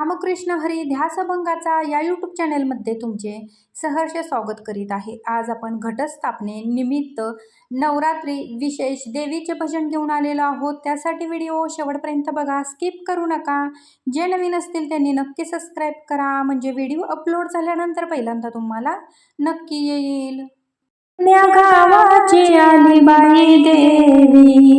रामकृष्ण हरी ध्यासभंगाचा या यूट्यूब चॅनेलमध्ये तुमचे सहर्ष स्वागत करीत आहे. आज आपण घटस्थापने निमित्त नवरात्री विशेष देवीचे भजन घेऊन आलेलो आहोत. त्यासाठी व्हिडिओ शेवटपर्यंत बघा. स्किप करू नका. जे नवीन असतील त्यांनी नक्की सबस्क्राईब करा. म्हणजे व्हिडिओ अपलोड झाल्यानंतर पहिल्यांदा तुम्हाला नक्की येईल. गावाची आली बाई देवी.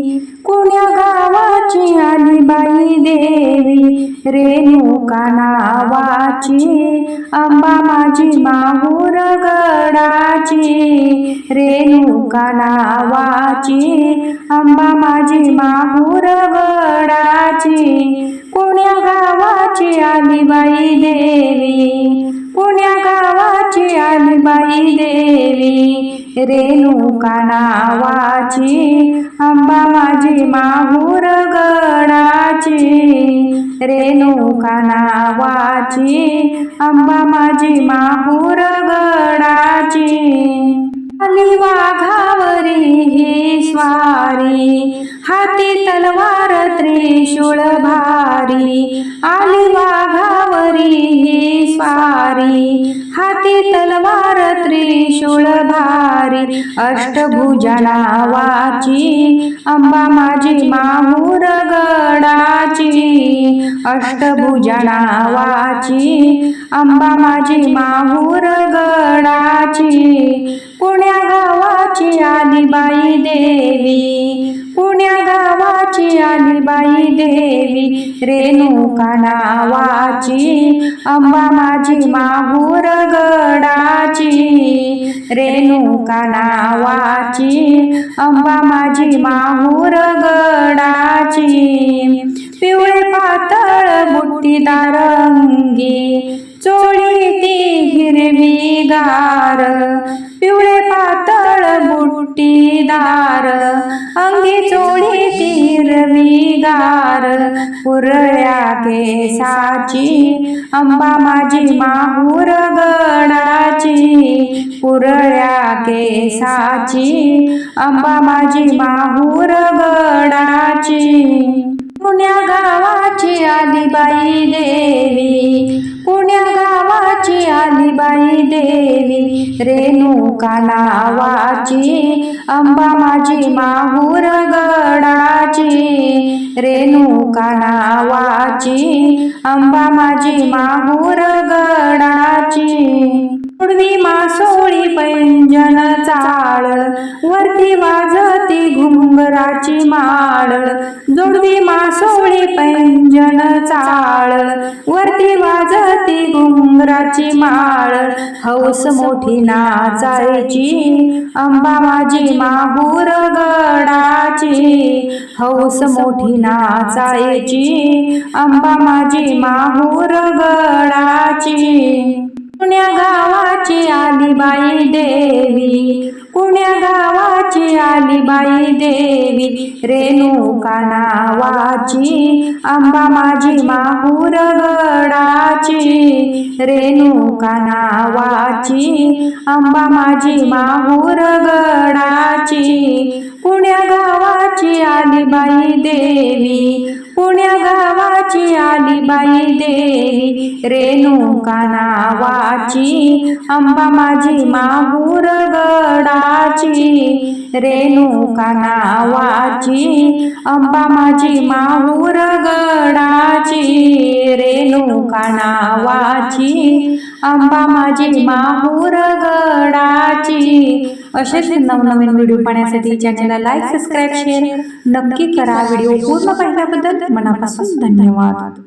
नावाची अंबा माझी माहूर गडाची रेणुका नावाची अंबा माझी माहूर गडाची कुण्या गावाची आली बाई देवी पुण्या गावाची आली बाई देवी रेणुका नावाची अंबा माझी माहूर गडाची. रेणुका नावाची अंबा माझी माहूर गडाची. आली वाघावरी ही स्वारी हाती तलवार त्रिशूळ भारी. आली वाघावरी ही स्वारी हाती तलवार त्रिशूळ भारी अष्टभुजा नावाची अंबा माझी माहूर गडाची अष्टभुजा नावाची अंबा माझी माहूर गडाची पुण्या गावाची आदिबाई बाई देवी पुण्या नावाची आली बाई देवी रेणुका नावाची अंबा माझी माहूर गडाची रेणुका नावाची अंबा माझी माहूर गडाची पिवळे पातळ बुट्टीदार अंगी चोळी ती हिरवी गार बुट्टीदार अंगी चोळी हिरवी गार पुरळ्या केसाची अंबा माझी माहूर गडाची पुरळ्या केसाची अंबा माझी माहूर गडाची. पुण्या गावाची आली बाई देवी पुण्या गावाची आली बाई देवी रेणुका नावाची अंबा माझी माहूर गडाची रेणुका नावाची अंबा माझी माहूर गडाची. पूर्वी मासोळी पैंजन चाळ वरती वाजती घुंगराची माळ. जोडवी मासोळी पैंजन चाळ वरती वाजती घुंगराची माळ. हौस मोठी नाचायची अंबा माझी माहूर गडाची. हौस मोठी नाचायची अंबा माझी माहूर गडाची. पुण्या गावाची आली बाई देवी पुण्या गावाची आली बाई देवी रेणुका नावाची अंबा माझी माहूर गडाची रेणुका नावाची अंबा माझी माहूर गडाची. पुण्या गावाची आली बाई देवी पुण्या बाई देवी रेणुका नावाची अंबा माझी माहूर गडाची. रेणुका नावाची अंबा माझी माहूर गडाची. रेणुका नावाची अंबा माझी माहूर गडाची. असेच नवनवीन व्हिडिओ पाहण्यासाठी चॅनलला लाईक सबस्क्राईब शेअर नक्की करा. व्हिडिओ पूर्ण पाहिल्याबद्दल मनापासून धन्यवाद.